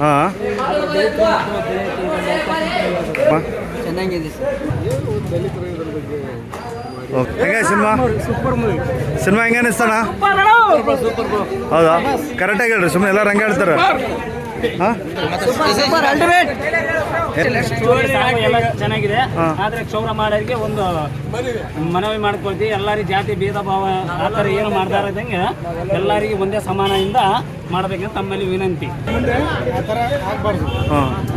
ಹಾಂ. ಚೆನ್ನಾಗಿದೆ ಓಕೆ ಹೇಗೆ ಸಿನಿಮಾ? ಸಿನಿಮಾ ಹೆಂಗೆ ಅನಿಸ್ತಾನ ಹೌದಾ? ಕರೆಕ್ಟಾಗಿ ಹೇಳ್ರಿ ಸುಮ್ಮನೆ ಎಲ್ಲರೂ ಹಂಗೆ ಹೇಳ್ತಾರೆ. ಸೂಪರ್ ಅಲ್ಟಿಮೇಟ್ ಎಲ್ಲ ಚೆನ್ನಾಗಿದೆ. ಆದ್ರೆ ಕ್ಷೌರ ಮಾಡೋರಿಗೆ ಒಂದು ಮನವಿ ಮಾಡ್ಕೊಳ್ತೀವಿ ಎಲ್ಲರಿಗೂ ಜಾತಿ ಭೇದ ಭಾವ ಆ ಥರ ಏನು ಮಾಡ್ತಾ ಇರೋದಂಗೆ ಎಲ್ಲರಿಗೆ ಒಂದೇ ಸಮಾನದಿಂದ ಮಾಡಬೇಕಂತ ತಮ್ಮಲ್ಲಿ ವಿನಂತಿ. ಮುಂದೆ ಆ ಥರ ಆಗಬಾರ್ದು.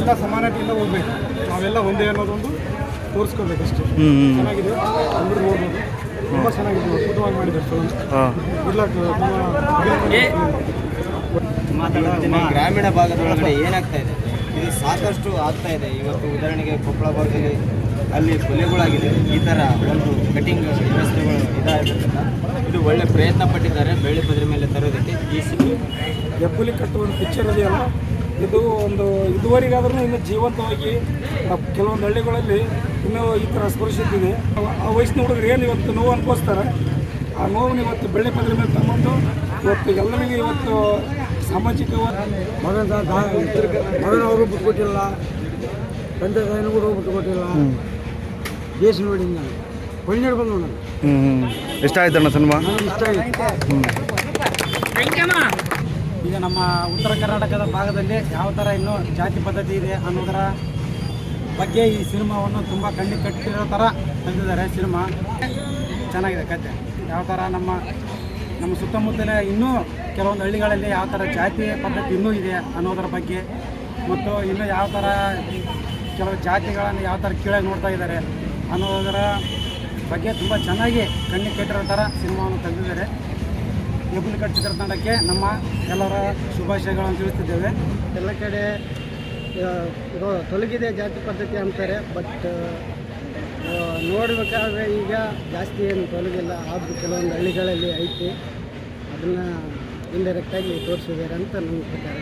ಎಲ್ಲ ಸಮಾನತೆಯಿಂದ ಹೋಗ್ಬೇಕು. ನಾವೆಲ್ಲ ಒಂದೇ ಅನ್ನೋದೊಂದು ತೋರಿಸ್ಕೋಬೇಕಷ್ಟೇ ಹ್ಞೂ ಹ್ಞೂ ಚೆನ್ನಾಗಿದೆ. ಎಲ್ಲರೂ ನೋಡ್ಬೋದು ತುಂಬ ಚೆನ್ನಾಗಿದೆ. ಅದ್ಭುತವಾಗಿ ಮಾಡಿದ್ದಾರೆ ಫಿಲ್ಮ್ ಹಾಂ. ನಮ್ಮ ಗ್ರಾಮೀಣ ಭಾಗದೊಳಗಡೆ ಏನಾಗ್ತಾ ಇದೆ? ಇದು ಸಾಕಷ್ಟು ಆಗ್ತಾ ಇದೆ. ಇವತ್ತು ಉದಾಹರಣೆಗೆ ಕೊಪ್ಪಳ ಭಾಗದಲ್ಲಿ ಅಲ್ಲಿ ಕೊಲೆಗಳಾಗಿದೆ. ಈ ಥರ ಒಂದು ಕಟಿಂಗ್ ವ್ಯವಸ್ಥೆಗಳು ಇದಾಗಿರೋದ್ರಿಂದ ಇದು ಒಳ್ಳೆ ಪ್ರಯತ್ನ ಪಟ್ಟಿದ್ದಾರೆ. ಬೆಳ್ಳಿ ಪದ್ರ ಮೇಲೆ ತರೋದಕ್ಕೆ ಈ ಸಿ ಎಪ್ಪುಲಿ ಕಟ್ಟುವ ಒಂದು ಪಿಕ್ಚರ್ ಇದೆಯಲ್ಲ ಇದು ಒಂದು ಇದುವರೆಗಾದ್ರೂ ಇನ್ನು ಜೀವಂತವಾಗಿ ಆ ಕೆಲವೊಂದು ಹಳ್ಳಿಗಳಲ್ಲಿ ಇನ್ನೂ ಈ ಥರ ಸ್ಪರ್ಶಿಸಿದೆ ಆ ವಯಸ್ಸಿನ ಹುಡುಗರು ಏನು ಇವತ್ತು ನೋವು ಅನ್ಕೋಸ್ತಾರೆ ಆ ನೋವನ್ನು ಇವತ್ತು ಬೆಳ್ಳಿ ಪದ್ರ ಮೇಲೆ ತಗೊಂಡು ಇವತ್ತು ಎಲ್ಲರಿಗೂ ಇವತ್ತು ಸಾಮಾಜಿಕವಾಗಿ ಮಗನ ಮಗನವರು ಬಿಟ್ಕೊಟ್ಟಿಲ್ಲ ತಂದೆ ತಾಯಿನೂ ಬಿಟ್ಕೊಟ್ಟಿಲ್ಲ ದೇಶ ನೋಡಿ ನಾನು ಕೊಂಡಿ ಬಂದು ನಾನು ಇಷ್ಟ ಆಯ್ತಣ್ಣ ಸಿನಿಮಾ? ಇಷ್ಟ ಆಯ್ತು. ಈಗ ನಮ್ಮ ಉತ್ತರ ಕರ್ನಾಟಕದ ಭಾಗದಲ್ಲಿ ಯಾವ ಥರ ಇನ್ನೂ ಜಾತಿ ಪದ್ಧತಿ ಇದೆ ಅನ್ನೋದರ ಬಗ್ಗೆ ಈ ಸಿನಿಮಾವನ್ನು ತುಂಬ ಕಣ್ಣಿ ಕಟ್ಟಿರೋ ಥರ ತಂದಿದ್ದಾರೆ ಸಿನಿಮಾ. ಚೆನ್ನಾಗಿದೆ ಕತೆ. ಯಾವ ಥರ ನಮ್ಮ ನಮ್ಮ ಸುತ್ತಮುತ್ತಲ ಇನ್ನೂ ಕೆಲವೊಂದು ಹಳ್ಳಿಗಳಲ್ಲಿ ಯಾವ ಥರ ಜಾತಿ ಪದ್ಧತಿ ಇನ್ನೂ ಇದೆ ಅನ್ನೋದರ ಬಗ್ಗೆ. ಮತ್ತು ಇನ್ನೂ ಯಾವ ಥರ ಕೆಲವು ಜಾತಿಗಳನ್ನು ಯಾವ ಥರ ಕೀಳಾಗಿ ನೋಡ್ತಾ ಇದ್ದಾರೆ ಅನ್ನೋದರ ಬಗ್ಗೆ ತುಂಬ ಚೆನ್ನಾಗಿ ಕಣ್ಣಿಗೆ ಕೆಟ್ಟಿರೋ ಥರ ಸಿನಿಮಾವನ್ನು ತೆಗೆದಿದ್ದಾರೆ. ಚಿತ್ರ ಚಿತ್ರತಂಡಕ್ಕೆ ನಮ್ಮ ಎಲ್ಲರ ಶುಭಾಶಯಗಳನ್ನು ತಿಳಿಸ್ತಿದ್ದೇವೆ. ಎಲ್ಲ ಕಡೆ ಇದು ತೊಲಗಿದೆ ಜಾತಿ ಪದ್ಧತಿ ಅಂತಾರೆ, ಬಟ್ ನೋಡಬೇಕಾದ್ರೆ ಈಗ ಜಾಸ್ತಿ ಏನು ತೊಲಗಿಲ್ಲ. ಆದರೂ ಕೆಲವೊಂದು ಹಳ್ಳಿಗಳಲ್ಲಿ ಐತಿ. ಅದನ್ನು ಇಂಡೈರೆಕ್ಟಾಗಿ ತೋರಿಸಿದ್ದಾರೆ ಅಂತ ನನ್ನ ಪ್ರಕಾರ.